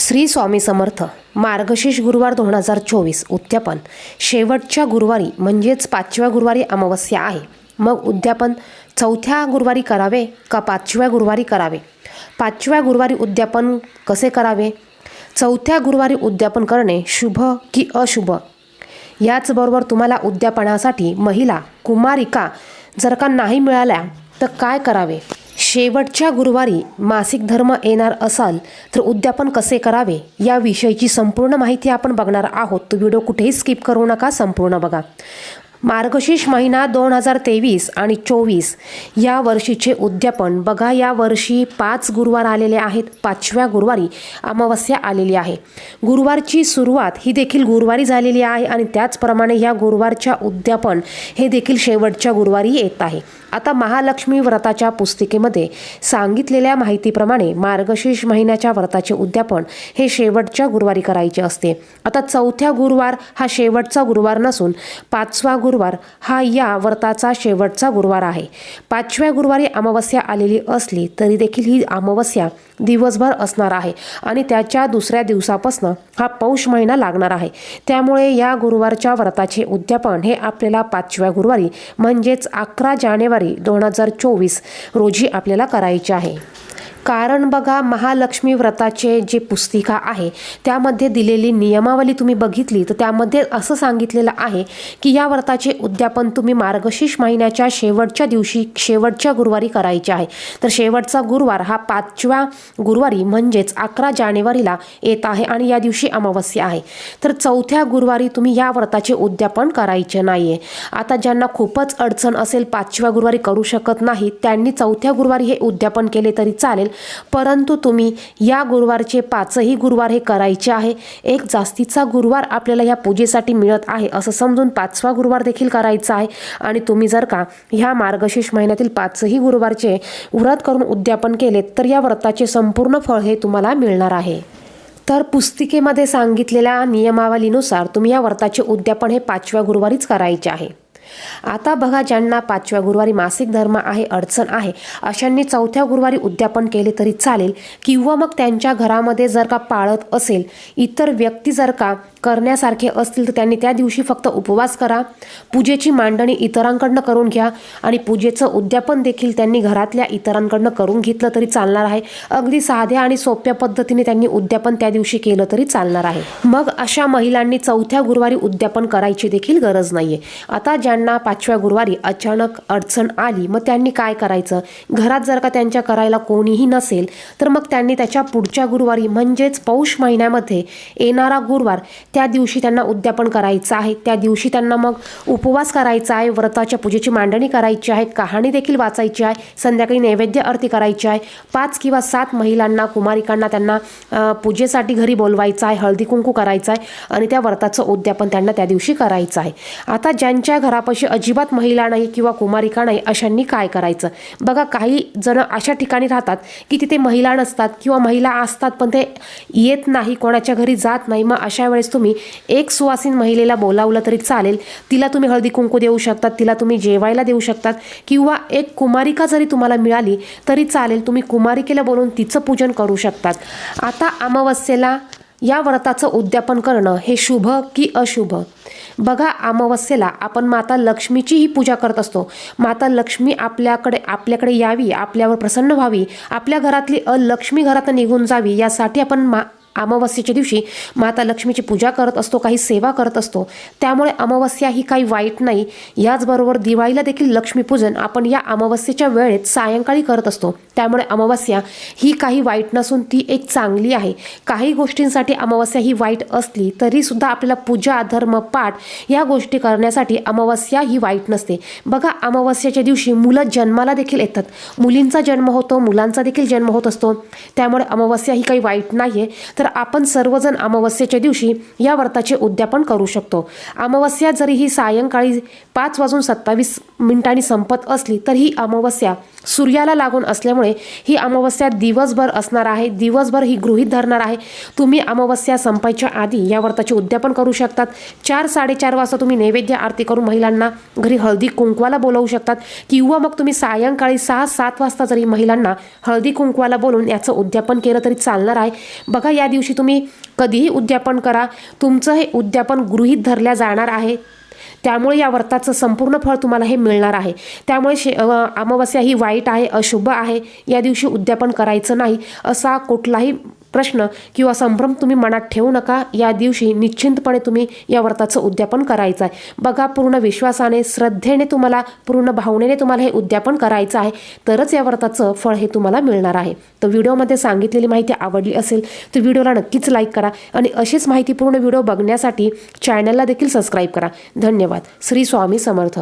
श्री स्वामी समर्थ मार्गशीर्ष गुरुवार दोन हजार चोवीस उद्यापन शेवटच्या गुरुवारी म्हणजेच पाचव्या गुरुवारी अमावस्या आहे. मग उद्यापन चौथ्या गुरुवारी करावे का पाचव्या गुरुवारी करावे? पाचव्या गुरुवारी उद्यापन कसे करावे? चौथ्या गुरुवारी उद्यापन करणे शुभ की अशुभ? याचबरोबर तुम्हाला उद्यापनासाठी महिला कुमारिका जर का नाही मिळाल्या तर काय करावे? शेवटच्या गुरुवारी मासिक धर्म येणार असाल तर उद्यापन कसे करावे या विषयीची संपूर्ण माहिती आपण बघणार आहोत. तो व्हिडिओ कुठेही स्किप करू नका संपूर्ण बघा. मार्गशीर्ष महिना दोन हजार तेवीस आणि चोवीस या वर्षीचे उद्यापन. बघा या वर्षी पाच गुरुवार आलेले आहेत. पाचव्या गुरुवारी अमावस्या आलेली आहे. गुरुवारची सुरुवात ही देखील गुरुवारी झालेली आहे आणि त्याचप्रमाणे या गुरुवारच्या उद्यापन हे देखील शेवटच्या गुरुवारी येत आहे. आता महालक्ष्मी व्रताच्या पुस्तिकेमध्ये सांगितलेल्या माहितीप्रमाणे मार्गशीर्ष महिन्याच्या व्रताचे उद्यापन हे शेवटच्या गुरुवारी करायचे असते. आता चौथ्या गुरुवार हा शेवटचा गुरुवार नसून पाचवा गुरु गुरुवार हा या व्रताचा शेवटचा गुरुवार आहे. पाचव्या गुरुवारी अमावस्या आलेली असली तरी देखील ही अमावस्या दिवसभर असणार आहे आणि त्याच्या दुसऱ्या दिवसापासून हा पौष महिना लागणार आहे. त्यामुळे या गुरुवारच्या व्रताचे उद्यापन हे आपल्याला पाचव्या गुरुवारी म्हणजेच अकरा जानेवारी दोन हजार चोवीस रोजी आपल्याला करायचे आहे. कारण बघा महालक्ष्मी व्रताचे जे पुस्तिका आहे त्यामध्ये दिलेली नियमावली तुम्ही बघितली तर त्यामध्ये असं सांगितलेलं आहे की या व्रताचे उद्यापन तुम्ही मार्गशीर्ष महिन्याच्या शेवटच्या दिवशी शेवटच्या गुरुवारी करायचे आहे. तर शेवटचा गुरुवार हा पाचव्या गुरुवारी म्हणजेच अकरा जानेवारीला येत आहे आणि या दिवशी अमावस्या आहे. तर चौथ्या गुरुवारी तुम्ही या व्रताचे उद्यापन करायचे नाही आहे आता ज्यांना खूपच अडचण असेल पाचव्या गुरुवारी करू शकत नाही त्यांनी चौथ्या गुरुवारी हे उद्यापन केले तरी चालेल. परंतु तुम्ही या गुरुवारचे पाचही गुरुवार हे करायचे आहे. एक जास्तीचा गुरुवार आपल्याला या पूजेसाठी मिळत आहे असं समजून पाचवा गुरुवार देखील करायचा आहे. आणि तुम्ही जर का ह्या मार्गशीर्ष महिन्यातील पाचही गुरुवारचे व्रत करून उद्यापन केले तर या व्रताचे संपूर्ण फळ हे तुम्हाला मिळणार आहे. तर पुस्तिकेमध्ये सांगितलेल्या नियमावलीनुसार तुम्ही या व्रताचे उद्यापन हे पाचव्या गुरुवारीच करायचे आहे. आता बघा ज्यांना पाचव्या गुरुवारी मासिक धर्म आहे अडचण आहे अशांनी चौथ्या गुरुवारी उद्यापन केले तरी चालेल. किंवा मग त्यांच्या घरामध्ये जर का पाळत असेल इतर व्यक्ती जर का करण्यासारखे असतील तर त्यांनी त्या दिवशी फक्त उपवास करा. पूजेची मांडणी इतरांकडनं करून घ्या आणि पूजेचं उद्यापन देखील त्यांनी घरातल्या इतरांकडनं करून घेतलं तरी चालणार आहे. अगदी साध्या आणि सोप्या पद्धतीने त्यांनी उद्यापन त्या दिवशी केलं तरी चालणार आहे. मग अशा महिलांनी चौथ्या गुरुवारी उद्यापन करायची देखील गरज नाहीये. आता ज्यांना पाचव्या गुरुवारी अचानक अडचण आली मग त्यांनी काय करायचं? घरात जर का त्यांच्या करायला कोणीही नसेल तर मग त्यांनी त्याच्या पुढच्या गुरुवारी म्हणजेच पौष महिन्यामध्ये येणारा गुरुवार त्या दिवशी त्यांना उद्यापन करायचं आहे. त्या दिवशी त्यांना मग उपवास करायचा आहे व्रताच्या पूजेची मांडणी करायची आहे कहाणी देखील वाचायची आहे संध्याकाळी नैवेद्य आरती करायची आहे. पाच किंवा सात महिलांना कुमारिकांना त्यांना पूजेसाठी घरी बोलवायचं आहे हळदी कुंकू करायचं आहे आणि त्या व्रताचं उद्यापन त्यांना त्या दिवशी करायचं आहे. आता ज्यांच्या घरापाशी अजिबात महिला नाही किंवा कुमारिका नाही अशांनी काय करायचं? बघा काही जण अशा ठिकाणी राहतात की तिथे महिला नसतात किंवा महिला असतात पण ते येत नाही कोणाच्या घरी जात नाही. मग अशा वेळेस तुम्ही एक सुवासीन महिलेला बोलावलं तरी चालेल. तिला तुम्ही हळदी कुंकू देऊ शकतात तिला तुम्ही जेवायला देऊ शकतात किंवा एक कुमारिका जरी तुम्हाला मिळाली तरी चालेल. तुम्ही कुमारिकेला बोलून तिचं पूजन करू शकतात. आता अमावस्येला या व्रताचं उद्यापन करणं हे शुभ की अशुभ? बघा अमावस्येला आपण माता लक्ष्मीचीही पूजा करत असतो. माता लक्ष्मी आपल्याकडे आपल्याकडे यावी आपल्यावर प्रसन्न व्हावी. आपल्या घरातली अलक्ष्मी घरात निघून जावी यासाठी आपण मा अमावस्येच्या दिवशी माता लक्ष्मीची पूजा करत असतो काही सेवा करत असतो. त्यामुळे अमावस्या ही काही वाईट नाही. याचबरोबर दिवाळीला देखील लक्ष्मीपूजन आपण या अमावस्येच्या वेळेत सायंकाळी करत असतो. त्यामुळे अमावस्या ही काही वाईट नसून ती एक चांगली आहे. काही गोष्टींसाठी अमावस्या ही वाईट असली तरीसुद्धा आपल्याला पूजा धर्म पाठ या गोष्टी करण्यासाठी अमावस्या ही वाईट नसते. बघा अमावस्याच्या दिवशी मुलं जन्माला देखील येतात. मुलींचा जन्म होतो मुलांचा देखील जन्म होत असतो. त्यामुळे अमावस्या ही काही वाईट नाही आहे तर आपण सर्वजण अमावस्येच्या दिवशी या व्रताचे उद्यापन करू शकतो. अमावस्या जरी ही सायंकाळी पाच वाजून सत्तावीस मिनिटांनी संपत असली तर ही अमावस्या सूर्याला लागून असल्यामुळे ही अमावस्या दिवसभर असणार आहे. दिवसभर ही गृहीत धरणार आहे. तुम्ही अमावस्या संपायच्या आधी या व्रताचे उद्यापन करू शकतात. चार साडेचार वाजता तुम्ही नैवेद्य आरती करून महिलांना घरी हळदी कुंकवाला बोलवू शकतात. किंवा मग तुम्ही सायंकाळी सहा सात वाजता जरी महिलांना हळदी कुंकवाला बोलून याचं उद्यापन केलं तरी चालणार आहे. बघा या दिवशी तुम्ही कधीही उद्यापन करा. तुमचं हे उद्यापन गृहीत धरल्या जाणार आहे. त्यामुळे या व्रताचं संपूर्ण फळ तुम्हाला हे मिळणार आहे. त्यामुळे शे अमावस्या ही वाईट आहे अशुभ आहे. या दिवशी उद्यापन करायचं नाही असा कुठलाही प्रश्न किंवा संभ्रम तुम्ही मनात ठेवू नका. या दिवशी निश्चिंतपणे तुम्ही या व्रताचं उद्यापन करायचं आहे. बघा पूर्ण विश्वासाने श्रद्धेने तुम्हाला पूर्ण भावनेने तुम्हाला हे उद्यापन करायचं आहे. तरच या व्रताचं फळ हे तुम्हाला मिळणार आहे. तर व्हिडिओमध्ये सांगितलेली माहिती आवडली असेल तर व्हिडिओला नक्कीच लाईक करा आणि अशीच माहितीपूर्ण व्हिडिओ बघण्यासाठी चॅनलला देखील सबस्क्राईब करा. धन्यवाद. श्री स्वामी समर्थ.